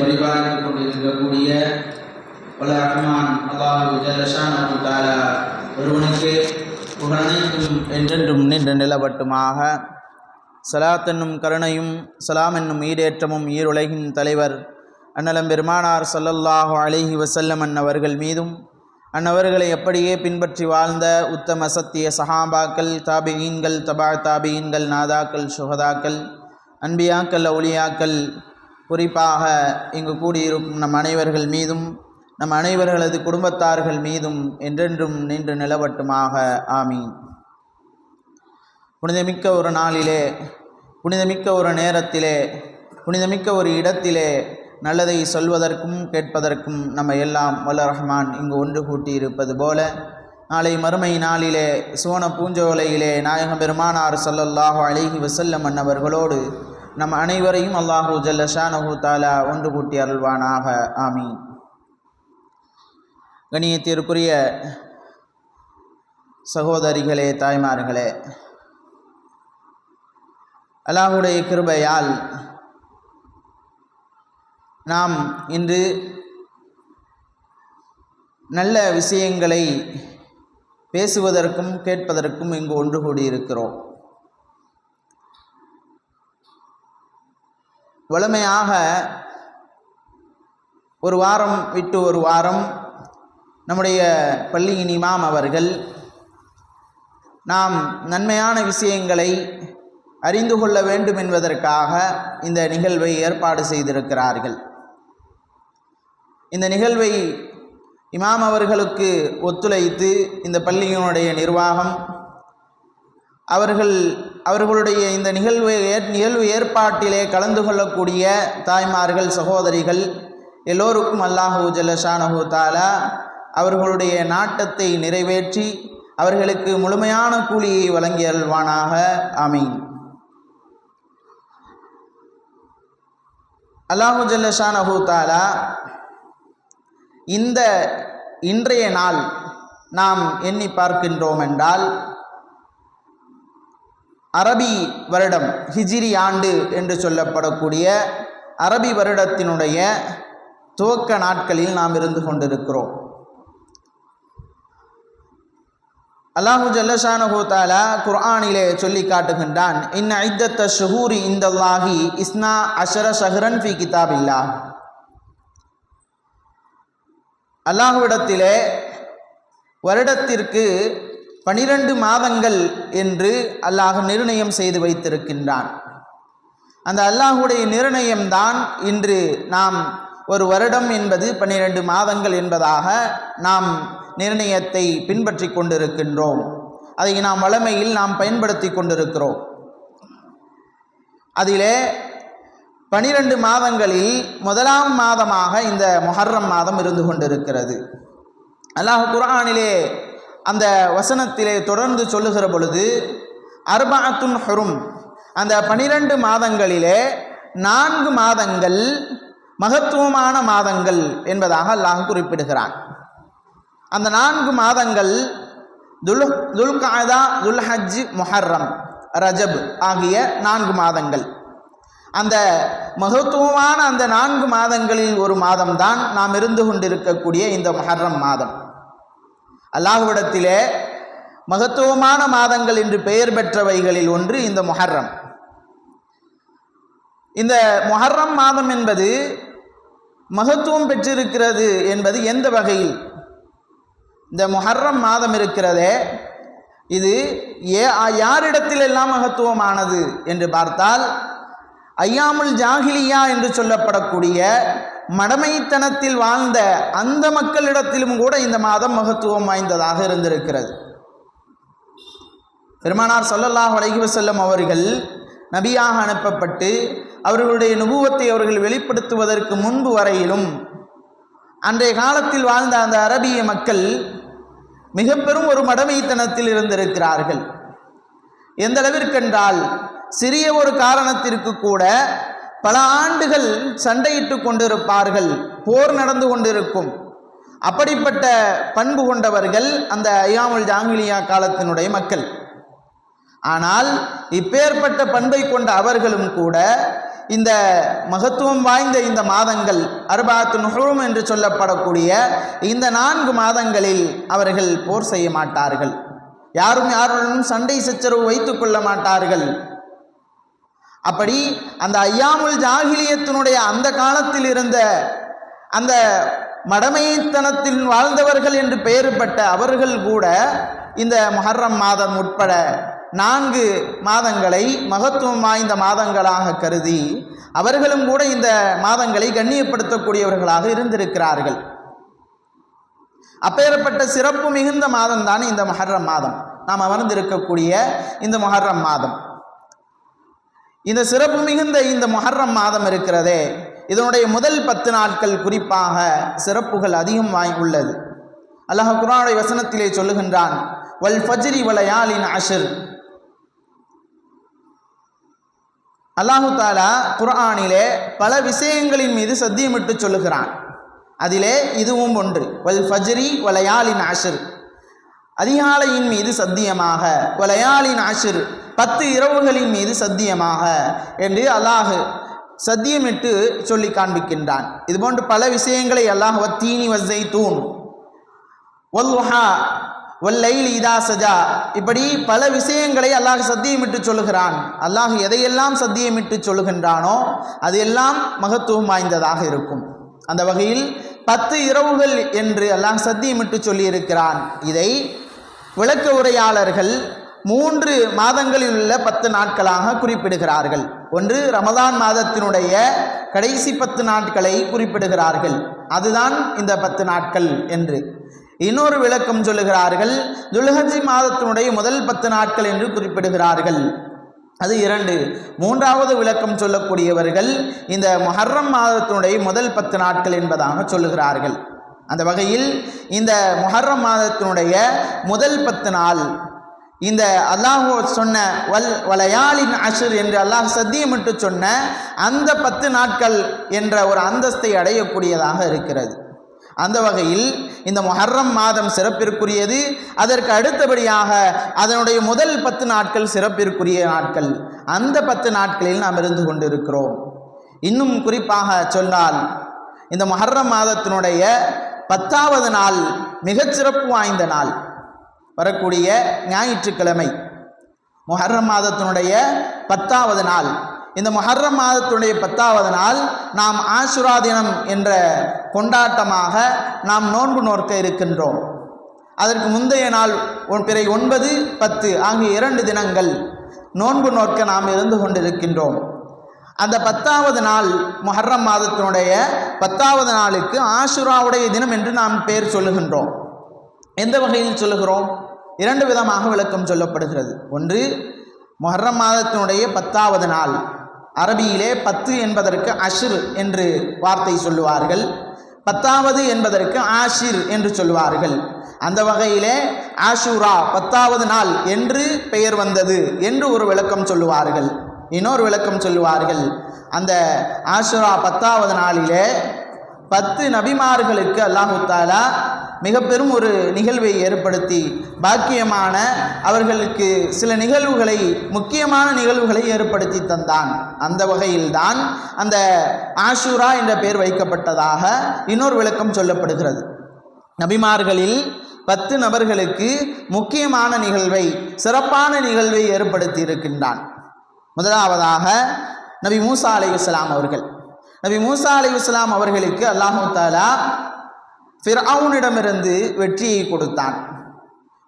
வழிபாடு கொண்டிருக்கக்கூடிய பல ரஹ்மான் அல்லாஹு ஜலஷானு தாரா ஒருவனுக்கு புகழனைக்கும் என்றென்றும் நின்று நிலவட்டுமாக. சலாத் என்னும் கருணையும் சலாம் என்னும் ஈடேற்றமும் ஈருலகின் தலைவர் அன்னலம் பெருமானார் சல்லல்லாஹு அலிஹி வசல்லம் அன்னவர்கள் மீதும் அன்னவர்களை அப்படியே பின்பற்றி வாழ்ந்த உத்தம சத்திய சஹாபாக்கள் தாபியீன்கள் தபா தாபியீன்கள் நாதாக்கள் சுகதாக்கள் அன்பியாக்கள் ஒளியாக்கள் குறிப்பாக இங்கு கூடியிருக்கும் நம் அனைவர்கள் மீதும் நம் அனைவர்களது குடும்பத்தார்கள் மீதும் என்றென்றும் நின்று நிலவட்டுமாக. ஆமீன். புனிதமிக்க ஒரு நாளிலே புனிதமிக்க ஒரு நேரத்திலே புனிதமிக்க ஒரு இடத்திலே நல்லதை சொல்வதற்கும் கேட்பதற்கும் நம்ம எல்லாம் வல்ல ரஹ்மான் இங்கு ஒன்று கூட்டி இருப்பது போல நாளை மறுமை நாளிலே சுவன பூஞ்சோலையிலே நாயகம் பெருமானார் சல்லல்லாஹு அலைஹி வசல்லம் அன்னவர்களோடு நம் அனைவரையும் அல்லாஹு ஜல்லஷானஹு தாலா ஒன்று கூட்டி அருள்வானாக. ஆமீன். கணியத்திற்குரிய சகோதரிகளே தாய்மார்களே அல்லாஹுடைய கிருபையால் நாம் இன்று நல்ல விஷயங்களை பேசுவதற்கும் கேட்பதற்கும் இங்கு ஒன்று கூடியிருக்கிறோம். வழமையாக ஒரு வாரம் விட்டு ஒரு வாரம் நம்முடைய பள்ளியின் இமாம் அவர்கள் நாம் நன்மையான விஷயங்களை அறிந்து கொள்ள வேண்டும் என்பதற்காக இந்த நிகழ்வை ஏற்பாடு செய்திருக்கிறார்கள். இந்த நிகழ்வை இமாம் அவர்களுக்கு ஒத்துழைத்து இந்த பள்ளியினுடைய நிர்வாகம் அவர்கள் அவர்களுடைய இந்த நிகழ்வு நிகழ்வு ஏற்பாட்டிலே கலந்து கொள்ளக்கூடிய தாய்மார்கள் சகோதரிகள் எல்லோருக்கும் அல்லாஹூ ஜல்லஷானஹூ தாலா அவர்களுடைய நாட்டத்தை நிறைவேற்றி அவர்களுக்கு முழுமையான கூலியை வழங்கி அல்வானாக ஆமீன். அல்லாஹு ஜல்லஷானஹூ தாலா இந்த இன்றைய நாள் நாம் எண்ணி பார்க்கின்றோம் என்றால் அரபி வருடம் ஹிஜிரி ஆண்டு என்று சொல்லப்படக்கூடிய அரபி வருடத்தினுடைய துவக்க நாட்களில் நாம் இருந்து கொண்டிருக்கிறோம். அல்லாஹு ஜல்லஷானஹு குர்ஆனிலே சொல்லி காட்டுகின்றான் இன் ஐத்தத்த இந்த இந்தல்லாஹி இஸ்னா அஷர ஷஹரன் ஃபி கிதாபில்லா அல்லாஹுவிடத்திலே வருடத்திற்கு பனிரெண்டு மாதங்கள் என்று அல்லாஹ் நிர்ணயம் செய்து வைத்திருக்கின்றான். அந்த அல்லாஹுடைய நிர்ணயம்தான் இன்று நாம் ஒரு வருடம் என்பது பன்னிரண்டு மாதங்கள் என்பதாக நாம் நிர்ணயத்தை பின்பற்றி கொண்டிருக்கின்றோம். அதை நாம் வளமையில் நாம் பயன்படுத்தி கொண்டிருக்கிறோம். அதிலே பனிரெண்டு மாதங்களில் முதலாம் மாதமாக இந்த மொஹர்ரம் மாதம் இருந்து கொண்டிருக்கிறது. அல்லாஹ் குரானிலே அந்த வசனத்திலே தொடர்ந்து சொல்லுகிற பொழுது அர்பாத்துன் ஹுரும். அந்த பனிரெண்டு மாதங்களிலே நான்கு மாதங்கள் மகத்துவமான மாதங்கள் என்பதாக அல்லாஹ் குறிப்பிடுகிறான். அந்த நான்கு மாதங்கள் துல் துல்காதா துல்ஹஜ் முஹர்ரம் ரஜப் ஆகிய நான்கு மாதங்கள். அந்த மகத்துவமான அந்த நான்கு மாதங்களில் ஒரு மாதம்தான் நாம் இருந்து கொண்டிருக்கக்கூடிய இந்த மொஹர்ரம் மாதம். அல்லாஹுவிடத்திலே மகத்துவமான மாதங்கள் என்று பெயர் பெற்றவைகளில் ஒன்று இந்த முஹர்ரம். இந்த முஹர்ரம் மாதம் என்பது மகத்துவம் பெற்றிருக்கிறது என்பது எந்த வகையில்? இந்த முஹர்ரம் மாதம் இருக்கிறதே இது ஏ யாரிடத்திலெல்லாம் மகத்துவமானது என்று பார்த்தால் ஐயாமுல் ஜாகிலியா என்று சொல்லப்படக்கூடிய மடமைத்தனத்தில் வாழ்ந்த அந்த மக்களிடத்திலும் கூட இந்த மாதம் மகத்துவம் வாய்ந்ததாக இருந்திருக்கிறது. பெருமானார் சொல்லல்லாஹ் அலைஹி வஸல்லம் அவர்கள் நபியாக அனுப்பப்பட்டு அவர்களுடைய நுபுவத்தை அவர்கள் வெளிப்படுத்துவதற்கு முன்பு வரையிலும் அன்றைய காலத்தில் வாழ்ந்த அந்த அரபிய மக்கள் மிக பெரும் ஒரு மடமைத்தனத்தில் இருந்திருக்கிறார்கள். எந்த அளவிற்கென்றால் சிறிய ஒரு காரணத்திற்கு கூட பல ஆண்டுகள் சண்டையிட்டு கொண்டிருப்பார்கள் போர் நடந்து கொண்டிருக்கும். அப்படிப்பட்ட பண்பு கொண்டவர்கள் அந்த ஐயாமுல் ஜாங்கிலியா காலத்தினுடைய மக்கள். ஆனால் இப்பேற்பட்ட பண்பை கொண்ட அவர்களும் கூட இந்த மகத்துவம் வாய்ந்த இந்த மாதங்கள் அர்பாத்து நுகரும் என்று சொல்லப்படக்கூடிய இந்த நான்கு மாதங்களில் அவர்கள் போர் செய்ய மாட்டார்கள். யாரும் யாருடனும் சண்டை சச்சரவு வைத்துக் கொள்ள மாட்டார்கள். அப்படி அந்த ஐயாமுல் ஜாகிலியத்தினுடைய அந்த காலத்தில் இருந்த அந்த மடமைத்தனத்தில் வாழ்ந்தவர்கள் என்று பெயர்பட்ட அவர்கள் கூட இந்த மொஹர்ரம் மாதம் உட்பட நான்கு மாதங்களை மகத்துவம் வாய்ந்த மாதங்களாக கருதி அவர்களும் கூட இந்த மாதங்களை கண்ணியப்படுத்தக்கூடியவர்களாக இருந்திருக்கிறார்கள். அப்பேற்பட்ட சிறப்பு மிகுந்த மாதம் தான் இந்த மொஹர்ரம் மாதம். நாம் அமர்ந்திருக்கக்கூடிய இந்த மொஹர்ரம் மாதம். இந்த சிறப்பு மிகுந்த இந்த மொஹர்ரம் மாதம் இருக்கிறதே. இதனுடைய முதல் பத்து நாட்கள் குறிப்பாக சிறப்புகள் அதிகம் வாய் உள்ளது. அல்லாஹ் குரானுடைய வசனத்திலே சொல்லுகின்றான் வல் ஃபஜ்ரி வலயாலின் அஷர். அல்லாஹு தாலா குர்ஆனிலே பல விஷயங்களின் மீது சத்தியமிட்டு சொல்லுகிறான். அதிலே இதுவும் ஒன்று வல் ஃபஜ்ரி வலயாலின் அஷர். அதிகாலையின் மீது சத்தியமாக வலயாலின் அஷர். பத்து இரவுகளின் மீது சத்தியமாக என்று அல்லாஹு சத்தியமிட்டு சொல்லி காண்பிக்கின்றான். இதுபோன்று பல விஷயங்களை அல்லாஹ் வத்தீனி வசை தூண் ஒல்ஹா ஒல்லைல் இதா சஜா இப்படி பல விஷயங்களை அல்லாஹ் சத்தியமிட்டு சொல்லுகிறான். அல்லாஹ் எதையெல்லாம் சத்தியமிட்டு சொல்லுகின்றானோ அது எல்லாம் மகத்துவம் வாய்ந்ததாக இருக்கும். அந்த வகையில் பத்து இரவுகள் என்று அல்லாஹ் சத்தியமிட்டு சொல்லியிருக்கிறான். இதை விளக்க உரையாளர்கள் மூன்று மாதங்களில் உள்ள பத்து நாட்களாக குறிப்பிடுகிறார்கள். ஒன்று ரமதான் மாதத்தினுடைய கடைசி பத்து நாட்களை குறிப்பிடுகிறார்கள். அதுதான் இந்த பத்து நாட்கள் என்று. இன்னொரு விளக்கம் சொல்லுகிறார்கள் துல்ஹஜி மாதத்தினுடைய முதல் பத்து நாட்கள் என்று குறிப்பிடுகிறார்கள். அது இரண்டு. மூன்றாவது விளக்கம் சொல்லக்கூடியவர்கள் இந்த மொஹர்ரம் மாதத்தினுடைய முதல் பத்து நாட்கள் என்பதாக சொல்லுகிறார்கள். அந்த வகையில் இந்த மொஹர்ரம் மாதத்தினுடைய முதல் பத்து நாள் இந்த அல்லாஹோ சொன்ன வல் வலையாளின் அஷர் என்று அல்லாஹ் சத்தியமிட்டு சொன்ன அந்த பத்து நாட்கள் என்ற ஒரு அந்தஸ்தை அடையக்கூடியதாக இருக்கிறது. அந்த வகையில் இந்த மொஹர்ரம் மாதம் சிறப்பிற்குரியது. அதற்கு அடுத்தபடியாக அதனுடைய முதல் பத்து நாட்கள் சிறப்பிற்குரிய நாட்கள். அந்த பத்து நாட்களில் நாம் இருந்து கொண்டிருக்கிறோம். இன்னும் குறிப்பாக சொன்னால் இந்த மொஹர்ரம் மாதத்தினுடைய பத்தாவது நாள் மிகச்சிறப்பு வாய்ந்த நாள். வரக்கூடிய ஞாயிற்றுக்கிழமை. முஹர்ரம் மாதத்தினுடைய பத்தாவது நாள். இந்த முஹர்ரம் மாதத்தினுடைய பத்தாவது நாள் நாம் ஆசுரா தினம் என்ற கொண்டாட்டமாக நாம் நோன்பு நோர்க்க இருக்கின்றோம். அதற்கு முந்தைய நாள் ஒன் பிறை ஒன்பது பத்து ஆகிய இரண்டு தினங்கள் நோன்பு நோக்க நாம் இருந்து கொண்டிருக்கின்றோம். அந்த பத்தாவது நாள் முஹர்ரம் மாதத்தினுடைய பத்தாவது நாளுக்கு ஆசுராவுடைய தினம் என்று நாம் பெயர் சொல்லுகின்றோம். எந்த வகையில் சொல்லுகிறோம்? இரண்டு விதமாக விளக்கம் சொல்லப்படுகிறது. ஒன்று மொஹர்ரம் மாதத்தினுடைய பத்தாவது நாள். அரபியிலே பத்து என்பதற்கு அஷிர் என்று வார்த்தை சொல்லுவார்கள். பத்தாவது என்பதற்கு ஆஷிர் என்று சொல்லுவார்கள். அந்த வகையிலே ஆஷூரா பத்தாவது நாள் என்று பெயர் வந்தது என்று ஒரு விளக்கம் சொல்லுவார்கள். இன்னொரு விளக்கம் சொல்லுவார்கள். அந்த ஆஷுரா பத்தாவது நாளிலே பத்து நபிமார்களுக்கு அல்லாஹு தாலா மிக பெரும் ஒரு நிகழ்வை ஏற்படுத்தி பாக்கியமான அவர்களுக்கு சில நிகழ்வுகளை முக்கியமான நிகழ்வுகளை ஏற்படுத்தி தந்தான். அந்த வகையில்தான் அந்த ஆஷூரா என்ற பெயர் வைக்கப்பட்டதாக இன்னொரு விளக்கம் சொல்லப்படுகிறது. நபிமார்களில் பத்து நபர்களுக்கு முக்கியமான நிகழ்வை சிறப்பான நிகழ்வை ஏற்படுத்தி இருக்கின்றான். முதலாவதாக நபி மூசா அலை இஸ்லாம் அவர்கள். நபி மூசா அலை இஸ்லாம் அவர்களுக்கு அல்லாஹு தாலா ஃபிரவுனிடமிருந்து வெற்றியை கொடுத்தான்.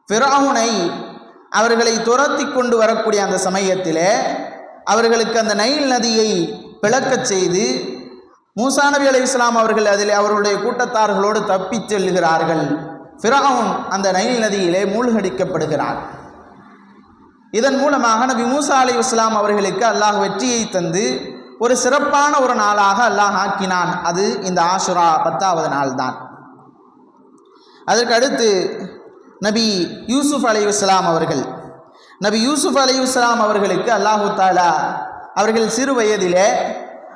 ஃபிரவுனை அவர்களை துரத்தி கொண்டு வரக்கூடிய அந்த சமயத்திலே அவர்களுக்கு அந்த நைல் நதியை பிளக்கச் செய்து மூசா நபி அலை இஸ்லாம் அவர்கள் அதில் அவர்களுடைய கூட்டத்தார்களோடு தப்பிச் செல்கிறார்கள். ஃபிரவுன் அந்த நைல் நதியிலே மூழ்கடிக்கப்படுகிறார். இதன் மூலமாக நபி மூசா அலி இஸ்லாம் அவர்களுக்கு அல்லாஹ் வெற்றியை தந்து ஒரு சிறப்பான ஒரு நாளாக அல்லாஹ் ஆக்கினான். அது இந்த ஆஷுரா பத்தாவது நாள் தான் அதற்கு அடுத்து நபி யூசுஃப் அலையுஸ்லாம் அவர்கள். நபி யூசுஃப் அலையுஸ்லாம் அவர்களுக்கு அல்லாஹு தாலா அவர்கள் சிறு வயதிலே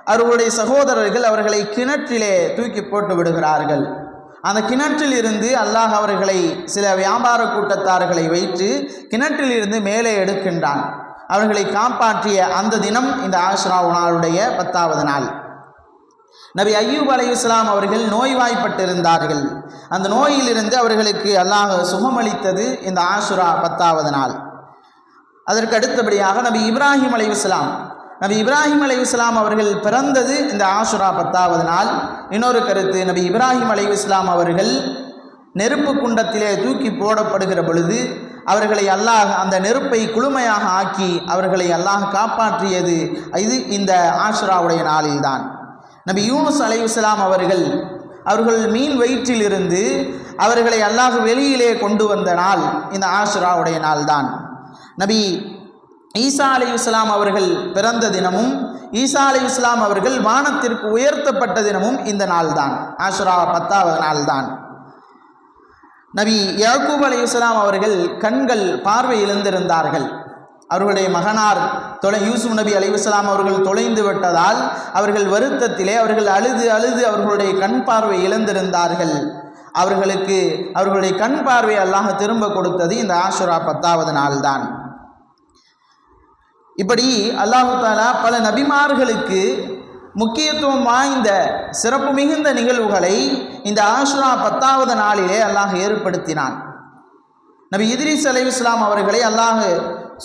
அவர்களுடைய சகோதரர்கள் அவர்களை கிணற்றிலே தூக்கி போட்டு விடுகிறார்கள். அந்த கிணற்றில் இருந்து அல்லாஹ் அவர்களை சில வியாபார கூட்டத்தார்களை வைத்து கிணற்றில் இருந்து மேலே எடுக்கின்றான். அவர்களை காப்பாற்றிய அந்த தினம் இந்த ஆஷ்ரா நாளுடைய பத்தாவது நாள். நபி ஐயூப் அலை இஸ்லாம் அவர்கள் நோய்வாய்ப்பட்டிருந்தார்கள். அந்த நோயிலிருந்து அவர்களுக்கு அல்லாஹ் சுகமளித்தது இந்த ஆசுரா பத்தாவது நாள். அதற்கு அடுத்தபடியாக நபி இப்ராஹிம் அலை இஸ்லாம் நபி இப்ராஹிம் அலை இஸ்லாம் அவர்கள் பிறந்தது இந்த ஆசுரா பத்தாவது நாள். இன்னொரு கருத்து நபி இப்ராஹிம் அலை இஸ்லாம் அவர்கள் நெருப்பு குண்டத்திலே தூக்கி போடப்படுகிற பொழுது அவர்களை அல்லாஹ் அந்த நெருப்பை குளுமையாக ஆக்கி அவர்களை அல்லாஹ் காப்பாற்றியது. இது இந்த ஆசுராவுடைய நாளில்தான். நபி யூனுஸ் அலையுஸ்லாம் அவர்கள் அவர்கள் மீன் வயிற்றிலிருந்து அவர்களை அல்லாஹ் வெளியிலே கொண்டு வந்த நாள். இந்த ஆசுராவுடைய நாள்தான். நபி ஈசா அலி இஸ்லாம் அவர்கள் பிறந்த தினமும் ஈசா அலி இஸ்லாம் அவர்கள் வானத்திற்கு உயர்த்தப்பட்ட தினமும் இந்த நாள்தான். ஆசுரா பத்தாவது நாள்தான். நபி யாக்கூப் அலி இஸ்லாம் அவர்கள் கண்கள் பார்வையிழந்திருந்தார்கள். அவர்களுடைய மகனார் தொலை யூசுப் நபி அலிவசலாம் அவர்கள் தொலைந்து விட்டதால் அவர்கள் வருத்தத்திலே அவர்கள் அழுது அழுது அவர்களுடைய கண் பார்வை இழந்திருந்தார்கள். அவர்களுக்கு அவர்களுடைய கண் பார்வை அல்லாஹ் திரும்ப கொடுத்தது இந்த ஆசுரா பத்தாவது நாள்தான். இப்படி அல்லாஹு தாலா பல நபிமார்களுக்கு முக்கியத்துவம் வாய்ந்த சிறப்பு மிகுந்த நிகழ்வுகளை இந்த ஆசுரா பத்தாவது நாளிலே அல்லாஹ் ஏற்படுத்தினான். நபி இதிரிஸ் அலி இஸ்லாம் அவர்களை அல்லாஹ்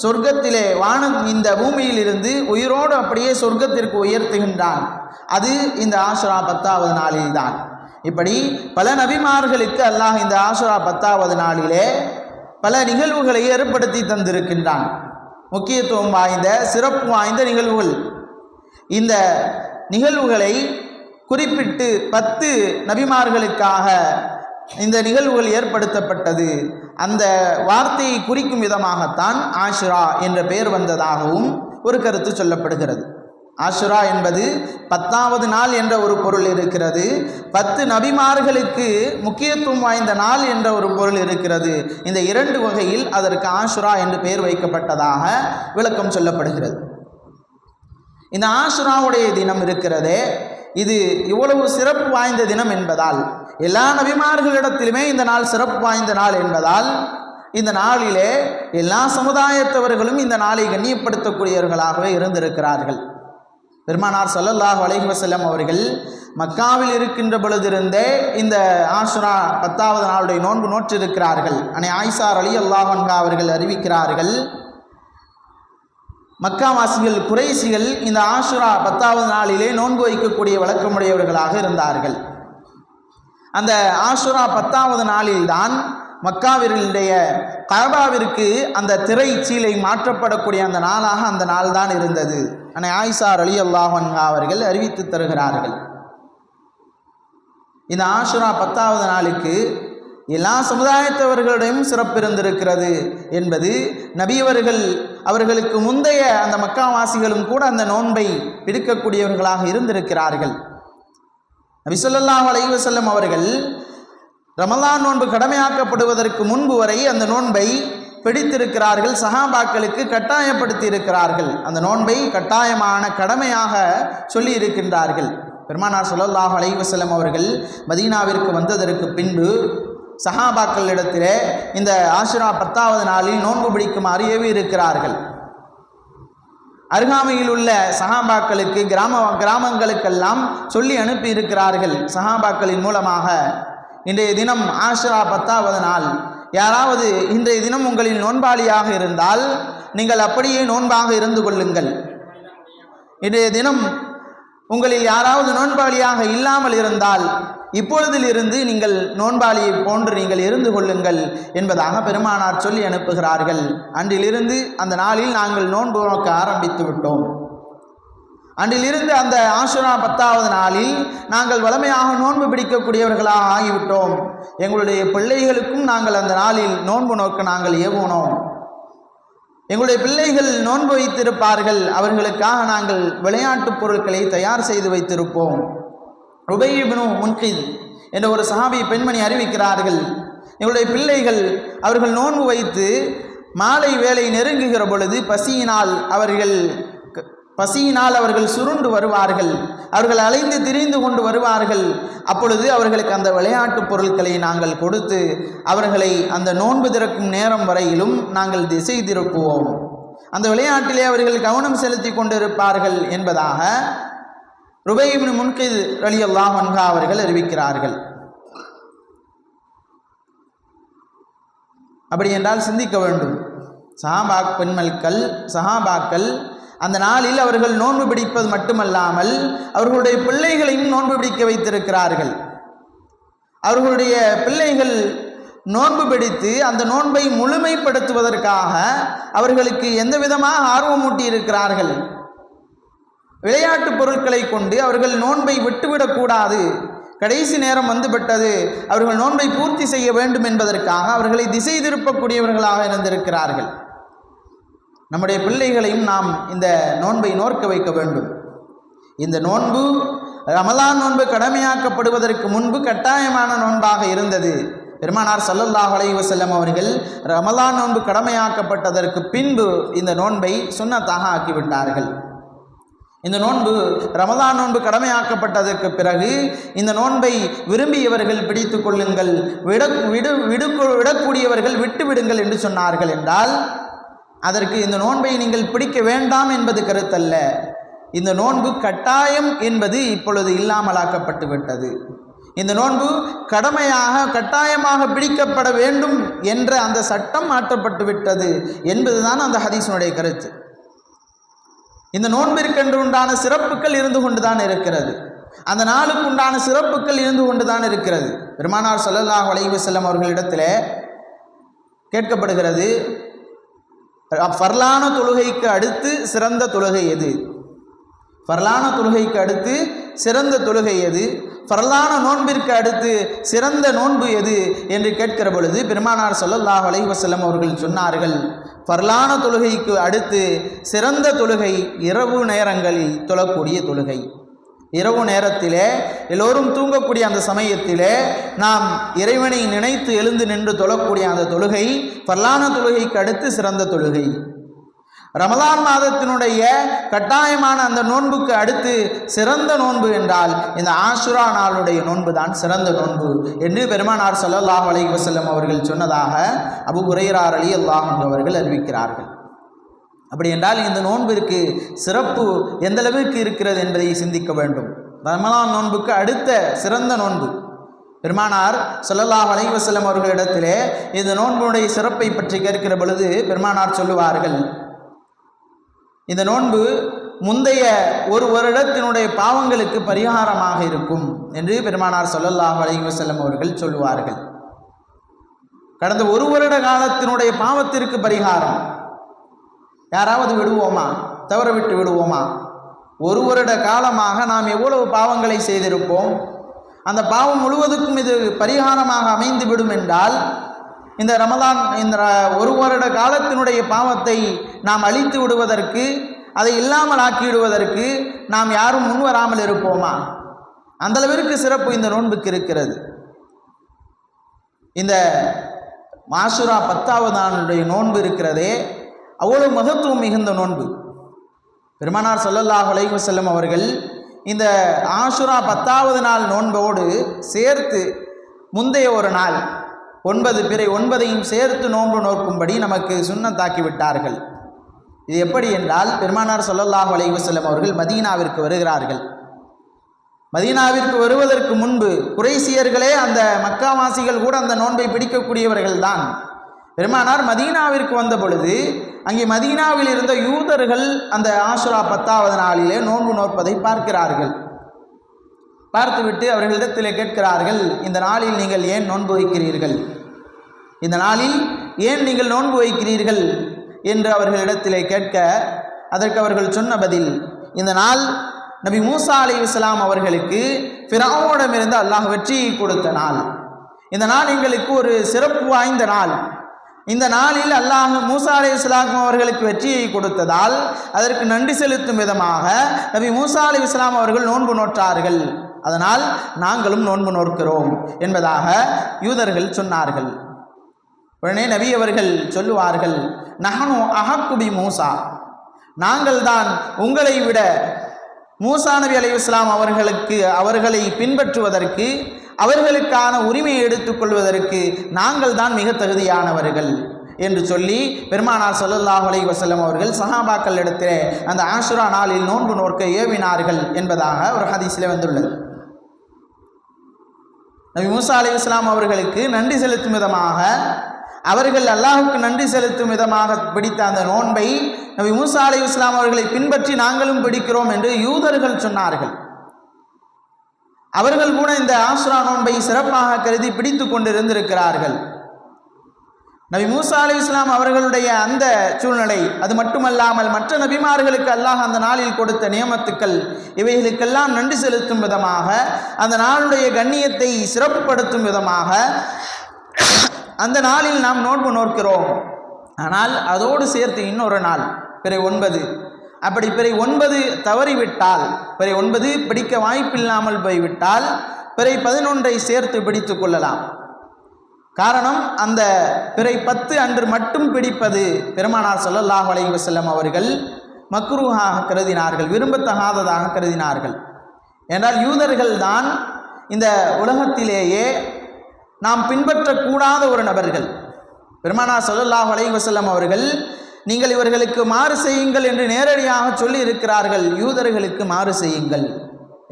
சொர்க்கத்திலே வானம் இந்த பூமியில் இருந்து உயிரோடு அப்படியே சொர்க்கத்திற்கு உயர்த்துகின்றான். அது இந்த ஆசுரா பத்தாவது நாளில்தான். இப்படி பல நபிமார்களுக்கு அல்லாஹ் இந்த ஆசுரா பத்தாவது நாளிலே பல நிகழ்வுகளை ஏற்படுத்தி தந்திருக்கின்றான். முக்கியத்துவம் வாய்ந்த சிறப்பு வாய்ந்த நிகழ்வுகள். இந்த நிகழ்வுகளை குறிப்பிட்டு பத்து நபிமார்களுக்காக இந்த நிகழ்வுகள் ஏற்படுத்தப்பட்டது. அந்த வார்த்தையை குறிக்கும் விதமாகத்தான் ஆஷுரா என்ற பெயர் வந்ததாகவும் ஒரு கருத்து சொல்லப்படுகிறது. ஆஷுரா என்பது பத்தாவது நாள் என்ற ஒரு பொருள் இருக்கிறது. பத்து நபிமார்களுக்கு முக்கியத்துவம் வாய்ந்த நாள் என்ற ஒரு பொருள் இருக்கிறது. இந்த இரண்டு வகையில் அதற்கு ஆஷுரா என்று பெயர் வைக்கப்பட்டதாக விளக்கம் சொல்லப்படுகிறது. இந்த ஆஷுராவுடைய தினம் இருக்கிறதே. இது இவ்வளவு சிறப்பு வாய்ந்த தினம் என்பதால் எல்லா நபிமார்களிடத்திலுமே இந்த நாள் சிறப்பு வாய்ந்த நாள் என்பதால் இந்த நாளிலே எல்லா சமுதாயத்தவர்களும் இந்த நாளை கண்ணியப்படுத்தக்கூடியவர்களாகவே இருந்திருக்கிறார்கள். பெருமானார் சல்லல்லாஹ் அலைஹி வஸல்லம் அவர்கள் மக்காவில் இருக்கின்ற பொழுதிருந்தே இந்த ஆசுரா பத்தாவது நாளுடைய நோன்பு நோற்றிருக்கிறார்கள். அனை ஆயிசார் அலி அல்லாஹன்கா அவர்கள் அறிவிக்கிறார்கள் மக்காவாசிகள் குறைசிகள் இந்த ஆஷுரா பத்தாவது நாளிலே நோன்பு வைக்கக்கூடிய வழக்கமுடையவர்களாக இருந்தார்கள். அந்த ஆஷுரா பத்தாவது நாளில்தான் மக்காவினுடைய கபாவிற்கு அந்த திரை சீலை மாற்றப்படக்கூடிய அந்த நாளாக அந்த நாள் தான் இருந்தது. அன்னை ஆயிசார் அலி அல்லாஹன்ஹா அவர்கள் அறிவித்து தருகிறார்கள். இந்த ஆஷுரா பத்தாவது நாளுக்கு எல்லா சமுதாயத்தவர்களிடையும் சிறப்பிருந்திருக்கிறது என்பது நபியவர்கள் அவர்களுக்கு முந்தைய அந்த மக்காவாசிகளும் கூட அந்த நோன்பை பிடிக்கக்கூடியவர்களாக இருந்திருக்கிறார்கள். நபி ஸல்லல்லாஹு செல்லும் அவர்கள் ரமலான் நோன்பு கடமையாக்கப்படுவதற்கு முன்பு வரை அந்த நோன்பை பிடித்திருக்கிறார்கள் சஹாபாக்களுக்கு கட்டாயப்படுத்தி இருக்கிறார்கள் அந்த நோன்பை கட்டாயமான கடமையாக சொல்லி இருக்கின்றார்கள் பெருமானார் சொல்லல்லாஹ் அலைஹி அவர்கள் மதீனாவிற்கு வந்ததற்கு பின்பு சஹாபாக்களிடத்திலே இந்த ஆஷிரா பத்தாவது நாளில் நோன்பு பிடிக்குமாறு ஏவி இருக்கிறார்கள். அருகாமையில் உள்ள சஹாபாக்களுக்கு கிராம கிராமங்களுக்கெல்லாம் சொல்லி அனுப்பி இருக்கிறார்கள் சஹாபாக்களின் மூலமாக. இன்றைய தினம் ஆஷரா பத்தாவது நாள். யாராவது இன்றைய தினம் உங்களில் நோன்பாளியாக இருந்தால் நீங்கள் அப்படியே நோன்பாக இருந்து கொள்ளுங்கள். இன்றைய தினம் உங்களில் யாராவது நோன்பாளியாக இல்லாமல் இருந்தால் இப்பொழுதிலிருந்து நீங்கள் நோன்பாளியை போன்று நீங்கள் இருந்து கொள்ளுங்கள் என்பதாக பெருமானார் சொல்லி அனுப்புகிறார்கள். அன்றிலிருந்து அந்த நாளில் நாங்கள் நோன்பு நோக்க ஆரம்பித்து விட்டோம். அன்றிலிருந்து அந்த ஆசுரா பத்தாவது நாளில் நாங்கள் வளமையாக நோன்பு பிடிக்கக்கூடியவர்களாக ஆகிவிட்டோம். எங்களுடைய பிள்ளைகளுக்கும் நாங்கள் அந்த நாளில் நோன்பு நோக்க நாங்கள் ஏவுனோம். எங்களுடைய பிள்ளைகள் நோன்பு வைத்திருப்பார்கள். அவர்களுக்காக நாங்கள் விளையாட்டுப் பொருட்களை தயார் செய்து வைத்திருப்போம். ருபையிபனு முன்கித் என்ற ஒரு சஹாபி பெண்மணி அறிவிக்கிறார்கள். எங்களுடைய பிள்ளைகள் அவர்கள் நோன்பு வைத்து மாலை வேலை நெருங்குகிற பொழுது பசியினால் அவர்கள் பசியினால் அவர்கள் சுருண்டு வருவார்கள். அவர்கள் அலைந்து திரிந்து கொண்டு வருவார்கள். அப்பொழுது அவர்களுக்கு அந்த விளையாட்டுப் பொருட்களை நாங்கள் கொடுத்து அவர்களை அந்த நோன்பு திறக்கும் நேரம் வரையிலும் நாங்கள் திசை திருப்புவோம். அந்த விளையாட்டிலே அவர்கள் கவனம் செலுத்தி கொண்டிருப்பார்கள் என்பதாக ருபைபின் முன்கித் அலி அல்லாஹ் அன்ஹா அவர்கள் அறிவிக்கிறார்கள். அப்படி என்றால் சிந்திக்க வேண்டும். சஹாபாக் பெண்மல்கள் சஹாபாக்கள் அந்த நாளில் அவர்கள் நோன்பு பிடிப்பது மட்டுமல்லாமல் அவர்களுடைய பிள்ளைகளையும் நோன்பு பிடிக்க வைத்திருக்கிறார்கள். அவர்களுடைய பிள்ளைகள் நோன்பு பிடித்து அந்த நோன்பை முழுமைப்படுத்துவதற்காக அவர்களுக்கு எந்த விதமாக ஆர்வமூட்டி இருக்கிறார்கள் விளையாட்டு பொருட்களை கொண்டு அவர்கள் நோன்பை விட்டுவிடக்கூடாது கடைசி நேரம் வந்துவிட்டது. அவர்கள் நோன்பை பூர்த்தி செய்ய வேண்டும் என்பதற்காக அவர்களை திசை திருப்பக்கூடியவர்களாக இருந்திருக்கிறார்கள். நம்முடைய பிள்ளைகளையும் நாம் இந்த நோன்பை நோர்க்க வைக்க வேண்டும். இந்த நோன்பு ரமலான் நோன்பு கடமையாக்கப்படுவதற்கு முன்பு கட்டாயமான நோன்பாக இருந்தது. பெருமானார் சல்லல்லாஹ் அலைவசல்லம் அவர்கள் ரமலான் நோன்பு கடமையாக்கப்பட்டதற்கு பின்பு இந்த நோன்பை சுண்ணத்தாக ஆக்கிவிட்டார்கள். இந்த நோன்பு ரமதான் நோன்பு கடமையாக்கப்பட்டதற்கு பிறகு இந்த நோன்பை விரும்பியவர்கள் பிடித்து கொள்ளுங்கள் விட விடு விடு விடக்கூடியவர்கள் விட்டு விடுங்கள் என்று சொன்னார்கள் என்றால் அதற்கு இந்த நோன்பை நீங்கள் பிடிக்க வேண்டாம் என்பது கருத்தல்ல. இந்த நோன்பு கட்டாயம் என்பது இப்பொழுது இல்லாமலாக்கப்பட்டு விட்டது. இந்த நோன்பு கடமையாக கட்டாயமாக பிடிக்கப்பட வேண்டும் என்ற அந்த சட்டம் மாற்றப்பட்டு விட்டது என்பதுதான் அந்த ஹதீஸனுடைய கருத்து. இந்த நோன்பிற்கென்று உண்டான சிறப்புகள் இருந்து கொண்டுதான் இருக்கிறது. அந்த நாளுக்கு உண்டான சிறப்புகள் இருந்து கொண்டுதான் இருக்கிறது. பெருமானார் ஸல்லல்லாஹு அலைஹி செல்லம் அவர்களிடத்தில் கேட்கப்படுகிறது ஃபர்லான தொழுகைக்கு அடுத்து சிறந்த தொழுகை எது? ஃபர்லான தொழுகைக்கு அடுத்து சிறந்த தொழுகை எது? ஃபர்லான நோன்பிற்கு அடுத்து சிறந்த நோன்பு எது? என்று கேட்கிற பொழுது பெருமானார் சொல்லல்லாஹ் அலைஹி வஸல்லம் அவர்கள் சொன்னார்கள் ஃபர்லான தொழுகைக்கு அடுத்து சிறந்த தொழுகை இரவு நேரங்களில் தொழக்கூடிய தொழுகை. இரவு நேரத்திலே எல்லோரும் தூங்கக்கூடிய அந்த சமயத்திலே நாம் இறைவனை நினைத்து எழுந்து நின்று தொழக்கூடிய அந்த தொழுகை பல்லான தொழுகைக்கு அடுத்து சிறந்த தொழுகை. ரமலான் மாதத்தினுடைய கட்டாயமான அந்த நோன்புக்கு அடுத்து சிறந்த நோன்பு என்றால் இந்த ஆசுரா நாளுடைய நோன்பு தான் சிறந்த நோன்பு என்று பெருமானார் சல்லாஹ் அலைஹி வசல்லம் அவர்கள் சொன்னதாக அபு குரையரார் அலி அல்லாஹ் அவர்கள் அறிவிக்கிறார்கள். அப்படி என்றால் இந்த நோன்பிற்கு சிறப்பு எந்த அளவுக்கு இருக்கிறது என்பதை சிந்திக்க வேண்டும். ரமலான் நோன்புக்கு அடுத்த சிறந்த நோன்பு. பெருமானார் ஸல்லல்லாஹு அலைஹி அவர்களிடத்திலே இந்த நோன்புடைய சிறப்பை பற்றி கேட்கிற பொழுது பெருமானார் சொல்லுவார்கள் இந்த நோன்பு முந்தைய ஒரு வருடத்தினுடைய பாவங்களுக்கு பரிகாரமாக இருக்கும் என்று பெருமானார் ஸல்லல்லாஹு அலைஹி அவர்கள் சொல்லுவார்கள். கடந்த ஒரு வருட காலத்தினுடைய பாவத்திற்கு பரிகாரம். யாராவது விடுவோமா? தவற விட்டு விடுவோமா? ஒரு வருட காலமாக நாம் எவ்வளவு பாவங்களை செய்திருப்போம்? அந்த பாவம் முழுவதுக்கும் இது பரிகாரமாக அமைந்து விடும் என்றால் இந்த ரமதான் இந்த ர- ஒரு வருட காலத்தினுடைய பாவத்தை நாம் அழித்து விடுவதற்கு அதை இல்லாமல் ஆக்கிவிடுவதற்கு நாம் யாரும் முன்வராமல் இருப்போமா? அந்தளவிற்கு சிறப்பு இந்த நோன்புக்கு இருக்கிறது. இந்த மாசுரா பத்தாவது நாளுடைய நோன்பு இருக்கிறதே. அவ்வளவு மகத்துவம் மிகுந்த நோன்பு. பெருமானார் சொல்லல்லாஹ் அலைஹி வஸல்லம் அவர்கள் இந்த ஆசுரா பத்தாவது நாள் நோன்போடு சேர்த்து முந்தைய ஒரு நாள் ஒன்பது பிறை ஒன்பதையும் சேர்த்து நோன்பு நோக்கும்படி நமக்கு சுண்ணத்தாக்கி விட்டார்கள். இது எப்படி என்றால் பெருமானார் சொல்லல்லாஹ் அலைஹி வஸல்லம் அவர்கள் மதீனாவிற்கு வருகிறார்கள். மதீனாவிற்கு வருவதற்கு முன்பு குறைசியர்களே அந்த மக்காவாசிகள் கூட அந்த நோன்பை பிடிக்கக்கூடியவர்கள் தான் பெருமானார் மதீனாவிற்கு வந்த பொழுது அங்கே மதீனாவில் இருந்த யூதர்கள் அந்த ஆசுரா பத்தாவது நாளிலே நோன்பு நோற்பதை பார்க்கிறார்கள். பார்த்துவிட்டு அவர்களிடத்தில் கேட்கிறார்கள் இந்த நாளில் நீங்கள் ஏன் நோன்பு வைக்கிறீர்கள்? இந்த நாளில் ஏன் நீங்கள் நோன்பு வைக்கிறீர்கள்? என்று அவர்களிடத்திலே கேட்க அதற்கு அவர்கள் சொன்ன பதில் இந்த நாள் நபி மூசா அலி இஸ்லாம் அவர்களுக்கு ஃபிரௌனிடமிருந்து அல்லாஹ் வெற்றியை கொடுத்த நாள். இந்த நாள் எங்களுக்கு ஒரு சிறப்பு வாய்ந்த நாள். இந்த நாளில் அல்லாஹ் மூசா அலி இஸ்லாம் அவர்களுக்கு வெற்றியை கொடுத்ததால் அதற்கு நன்றி செலுத்தும் விதமாக நபி மூசா அலி இஸ்லாம் அவர்கள் நோன்பு நோற்றார்கள். அதனால் நாங்களும் நோன்பு நோக்கிறோம் என்பதாக யூதர்கள் சொன்னார்கள். உடனே நபி அவர்கள் சொல்லுவார்கள் நகனு அஹக்குபி மூசா. நாங்கள் தான் உங்களை விட மூசா நபி அலி இஸ்லாம் அவர்களுக்கு அவர்களை பின்பற்றுவதற்கு அவர்களுக்கான உரிமையை எடுத்துக்கொள்வதற்கு நாங்கள் தான் மிக தகுதியானவர்கள் என்று சொல்லி பெருமானார் ஸல்லல்லாஹு அலைஹி வசல்லம் அவர்கள் சஹாபாக்கள் இடத்திலே அந்த ஆஷுரா நாளில் நோன்பு நோக்க ஏவினார்கள் என்பதாக ஒரு ஹதீசில் வந்துள்ளது. நபி மூசா அலி இஸ்லாம் அவர்களுக்கு நன்றி செலுத்தும் விதமாக அவர்கள் அல்லாஹுக்கு நன்றி செலுத்தும் விதமாக பிடித்த அந்த நோன்பை நபி மூசா அலி இஸ்லாம் அவர்களை பின்பற்றி நாங்களும் பிடிக்கிறோம் என்று யூதர்கள் சொன்னார்கள். அவர்கள் கூட இந்த ஆசுரா நோன்பை சிறப்பாக கருதி பிடித்து கொண்டிருந்திருக்கிறார்கள். நபி மூசா அலி இஸ்லாம் அவர்களுடைய அந்த சூழ்நிலை அது மட்டுமல்லாமல் மற்ற நபிமார்களுக்கு அல்லாஹ் அந்த நாளில் கொடுத்த நியமத்துக்கள் இவைகளுக்கெல்லாம் நன்றி செலுத்தும் விதமாக அந்த நாளுடைய கண்ணியத்தை சிறப்புப்படுத்தும் விதமாக அந்த நாளில் நாம் நோன்பு நோக்கிறோம். ஆனால் அதோடு சேர்த்து இன்னொரு நாள் பிறகு ஒன்பது. அப்படி பிறை ஒன்பது தவறிவிட்டால் பிறை ஒன்பது பிடிக்க வாய்ப்பில்லாமல் போய்விட்டால் பிறை பதினொன்றை சேர்த்து பிடித்து கொள்ளலாம். காரணம் அந்த பிறை பத்து அன்று மட்டும் பிடிப்பது பெருமானார் சொல்லல்லாஹ் அலைஹி வஸல்லம் அவர்கள் மக்ரூஹாக கருதினார்கள் விரும்பத்தகாததாக கருதினார்கள். என்றால் யூதர்கள் தான் இந்த உலகத்திலேயே நாம் பின்பற்றக்கூடாத ஒரு நபர்கள். பெருமானார் சொல்லல்லாஹ் அலைஹி வஸல்லம் அவர்கள் நீங்கள் இவர்களுக்கு மாறு செய்யுங்கள் என்று நேரடியாக சொல்லி இருக்கிறார்கள் யூதர்களுக்கு மாறு செய்யுங்கள்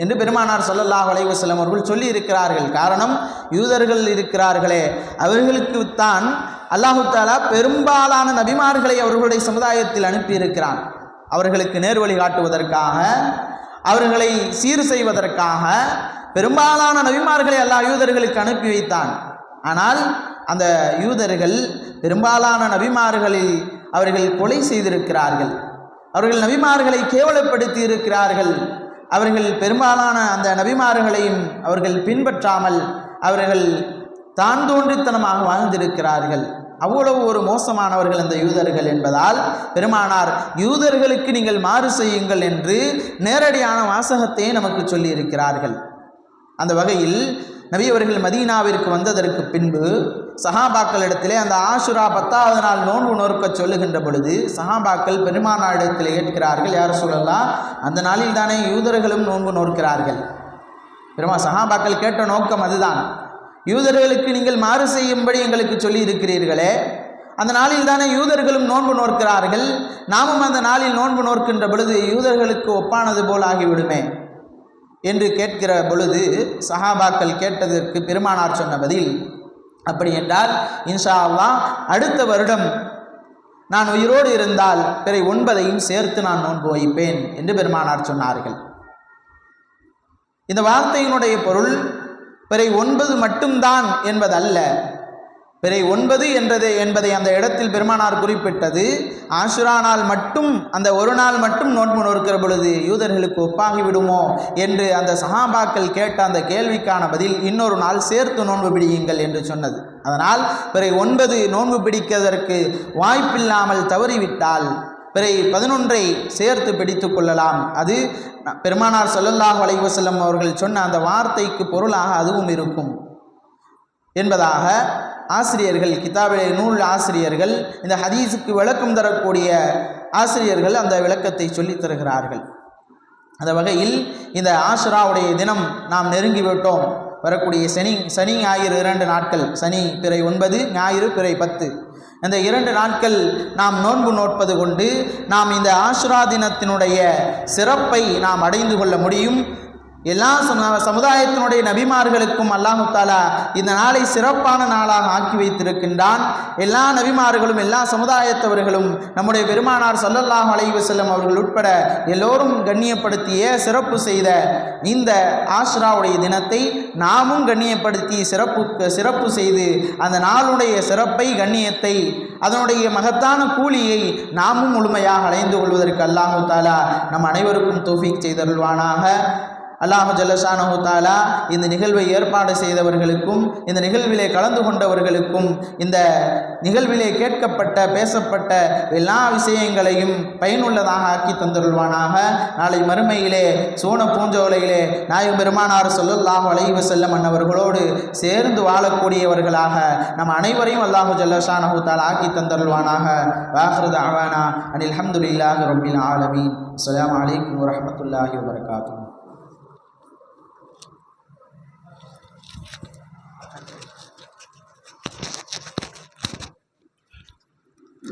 என்று பெருமானார் சொல்லல்லா அலைஹி அவர்கள் சொல்லி இருக்கிறார்கள் காரணம் யூதர்கள் இருக்கிறார்களே அவர்களுக்குத்தான் அல்லாஹு தாலா பெரும்பாலான நபிமார்களை அவர்களுடைய சமுதாயத்தில் அனுப்பியிருக்கிறான். அவர்களுக்கு நேர்வழி காட்டுவதற்காக அவர்களை சீர் செய்வதற்காக பெரும்பாலான நபிமார்களை எல்லா யூதர்களுக்கு அனுப்பி வைத்தான். ஆனால் அந்த யூதர்கள் பெரும்பாலான நபிமார்களில் அவர்கள் கொலை செய்திருக்கிறார்கள். அவர்கள் நபிமார்களை கேவலப்படுத்தி இருக்கிறார்கள் அவர்கள் பெரும்பாலான அந்த நபிமார்களையும் அவர்கள் பின்பற்றாமல் அவர்கள் தான் தோன்றித்தனமாக வாழ்ந்திருக்கிறார்கள். அவ்வளவு ஒரு மோசமானவர்கள் அந்த யூதர்கள் என்பதால் பெருமானார் யூதர்களுக்கு நீங்கள் மாறு செய்யுங்கள் என்று நேரடியான வாசகத்தையே நமக்கு சொல்லியிருக்கிறார்கள். அந்த வகையில் நபியவர்கள் மதீனாவிற்கு வந்ததற்கு பின்பு சஹாபாக்களிடத்திலே அந்த ஆஷுரா பத்தாவது நாள் நோன்பு நோற்க சொல்லுகின்ற பொழுது சஹாபாக்கள் பெருமானாரிடத்தில் கேட்கிறார்கள் யார் சொல்லலாம் அந்த நாளில் தானே யூதர்களும் நோன்பு நோக்கிறார்கள் பெருமா சஹாபாக்கள் கேட்ட நோக்கம் அதுதான். யூதர்களுக்கு நீங்கள் மாறு செய்யும்படி எங்களுக்கு சொல்லி இருக்கிறீர்களே அந்த நாளில் தானே யூதர்களும் நோன்பு நோக்கிறார்கள் நாமும் அந்த நாளில் நோன்பு நோக்கின்ற பொழுது யூதர்களுக்கு ஒப்பானது போல் ஆகிவிடுமே என்று கேட்கிற பொழுது சஹாபாக்கள் கேட்டதற்கு பெருமானார் சொன்ன பதில் அப்படி என்றால் இன்ஷா அல்லா அடுத்த வருடம் நான் உயிரோடு இருந்தால் பிறை ஒன்பதையும் சேர்த்து நான் நோன்பு வைப்பேன் என்று பெருமானார் சொன்னார்கள். இந்த வார்த்தையினுடைய பொருள் பிறை ஒன்பது மட்டும்தான் என்பதல்ல. பிறை ஒன்பது என்றது என்பதை அந்த இடத்தில் பெருமானார் குறிப்பிட்டது. ஆசுரா நாள் மட்டும் அந்த ஒரு நாள் மட்டும் நோன்பு நோக்கிற பொழுது யூதர்களுக்கு ஒப்பாகி விடுமோ என்று அந்த சஹாபாக்கள் கேட்ட அந்த கேள்விக்கான பதில் இன்னொரு நாள் சேர்த்து நோன்பு பிடியுங்கள் என்று சொன்னது. அதனால் பிறை ஒன்பது நோன்பு பிடிக்கிறதற்கு வாய்ப்பில்லாமல் தவறிவிட்டால் பிறை பதினொன்றை சேர்த்து பிடித்து கொள்ளலாம். அது பெருமானார் சொல்லல்லாஹ் வலைவசல்லம் அவர்கள் சொன்ன அந்த வார்த்தைக்கு பொருளாக அதுவும் இருக்கும். என்பதாக ஆசிரியர்கள் கிதாபிலே நூல் ஆசிரியர்கள் இந்த ஹதீஸுக்கு விளக்கம் தரக்கூடிய ஆசிரியர்கள் அந்த விளக்கத்தை சொல்லித் தருகிறார்கள். அந்த வகையில் இந்த ஆஷராவுடைய தினம் நாம் நெருங்கிவிட்டோம் வரக்கூடிய சனி சனி ஞாயிறு இரண்டு நாட்கள். சனி பிறை ஒன்பது ஞாயிறு பிறை பத்து. இந்த இரண்டு நாட்கள் நாம் நோன்பு நோட்பது கொண்டு நாம் இந்த ஆஷ்ரா தினத்தினுடைய சிறப்பை நாம் அடைந்து கொள்ள முடியும். எல்லா சமு- சமுதாயத்தினுடைய நபிமார்களுக்கும் அல்லாஹு தாலா இந்த நாளை சிறப்பான நாளாக ஆக்கி வைத்திருக்கின்றான். எல்லா நபிமார்களும் எல்லா சமுதாயத்தவர்களும் நம்முடைய பெருமானார் சல்லல்லாஹ் அலைவு வஸல்லம் அவர்கள் உட்பட எல்லோரும் கண்ணியப்படுத்திய சிறப்பு செய்த இந்த ஆஷ்ராவுடைய தினத்தை நாமும் கண்ணியப்படுத்தி சிறப்பு சிறப்பு செய்து அந்த நாளுடைய சிறப்பை கண்ணியத்தை அதனுடைய மகத்தான கூலியை நாமும் முழுமையாக அடைந்து கொள்வதற்கு அல்லாஹு தாலா நம் அனைவருக்கும் தோஃபிக் செய்தருள்வானாக. அல்லாஹு ஜல்லஷானஹு தாலா இந்த நிகழ்வை ஏற்பாடு செய்தவர்களுக்கும் இந்த நிகழ்விலே கலந்து கொண்டவர்களுக்கும் இந்த நிகழ்விலே கேட்கப்பட்ட பேசப்பட்ட எல்லா விஷயங்களையும் பயனுள்ளதாக ஆக்கி தந்தருள்வானாக. நாளை மறுமையிலே சூன பூஞ்சோலையிலே நாயகம் பெருமானார் சொல்லுல்லாஹு அலைஹி செல்லம் அன்னவர்களோடு சேர்ந்து வாழக்கூடியவர்களாக நம் அனைவரையும் அல்லாஹு ஜல்லஷானஹு தாலா ஆக்கி தந்தருள்வானாக. வாஹ்ரத் அவானா அனில் அல்ஹம்துலில்லாஹி ரப்பில் ஆலமீன். அஸ்ஸலாமு வலைக்கம் வரமத்துல்லாஹி வபரகாத்துஹு.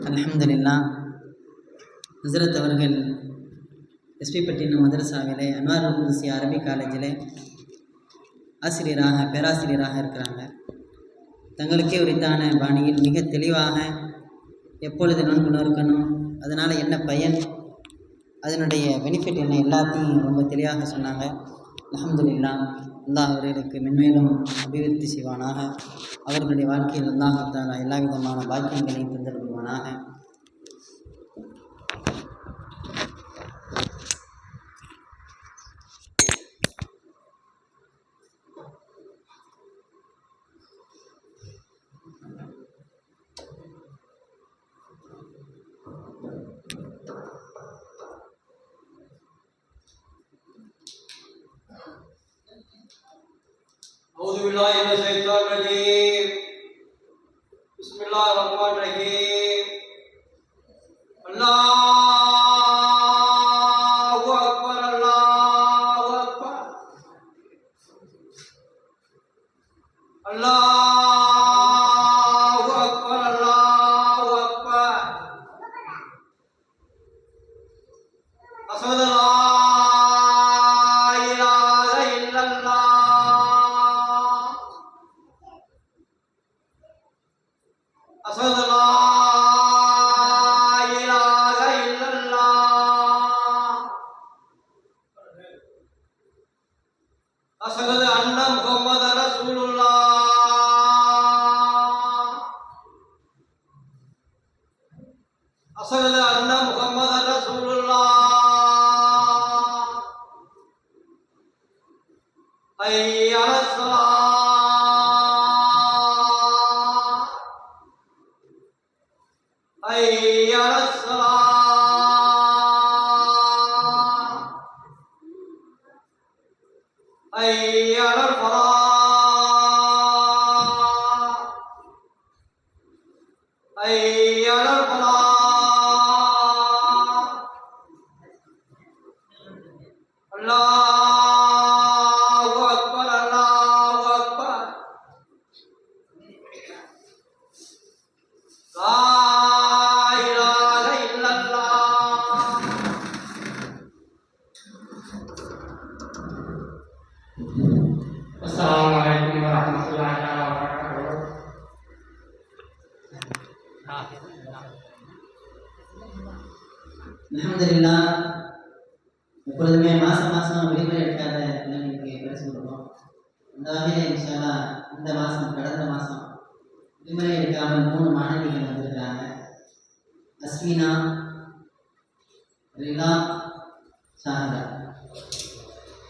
அலமதுல்லா ஹசரத் அவர்கள் எஸ்பி பட்டினம் மதரசாவிலே அன்வார் குருசி அரபி காலேஜில் ஆசிரியராக பேராசிரியராக இருக்கிறாங்க. தங்களுக்கே உரித்தான பாணியில் மிக தெளிவாக எப்பொழுது நோன்பு இருக்கணும் அதனால் என்ன பயன் அதனுடைய பெனிஃபிட் என்ன எல்லாத்தையும் ரொம்ப தெளிவாக சொன்னாங்க. அலமதுல்லா அல்லாஹ் அவர்களுக்கு மென்மேலும் அபிவிருத்தி செய்வானாக. அவர்களுடைய வாழ்க்கையில் அல்லாஹ் எல்லா விதமான பாக்கியங்களையும் தந்திருவானாக बनाना है। बिस्मिल्लाह रहमान रहीम Allah. 哎呀，死啦！அந்த வகையில் இன்ஷால்லா இந்த மாதம் கடந்த மாதம் விடுமுறை எடுக்காமல் மூணு மாணவிகள் வந்திருக்கிறாங்க அஸ்வினா ரிலா ஷாஹிதா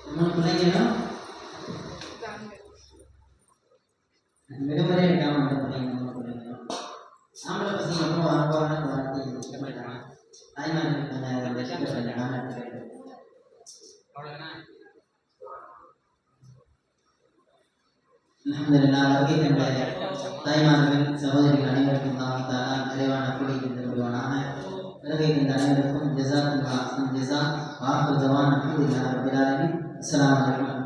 மூணு பிள்ளைங்களும் விடுமுறை எடுக்காமல் வந்த பிள்ளைங்க மூணு பிள்ளைங்களும் ஆம்பளை பசங்க எப்போ வரப்போறான்னு வார்த்தை இருக்க. மாட்டாங்க தாய்மார்கள் கொஞ்சம் ரெஸ்பெக்ட் கொஞ்சம் அல்ஹம்துலில்லாஹ் வருகை கண்ட தாய்மார்கள் சகோதரிகள் அனைவருக்கும் தான் தாரா நிறைவான கூலி தந்து விடுவானாக அனைவருக்கும் ஜஸாக்குல்லா ஜெசா வாக்கு ஜவான் அல்ஹம்துலில்லாஹ் ரபில் ஆலமீன். அஸ்ஸலாமு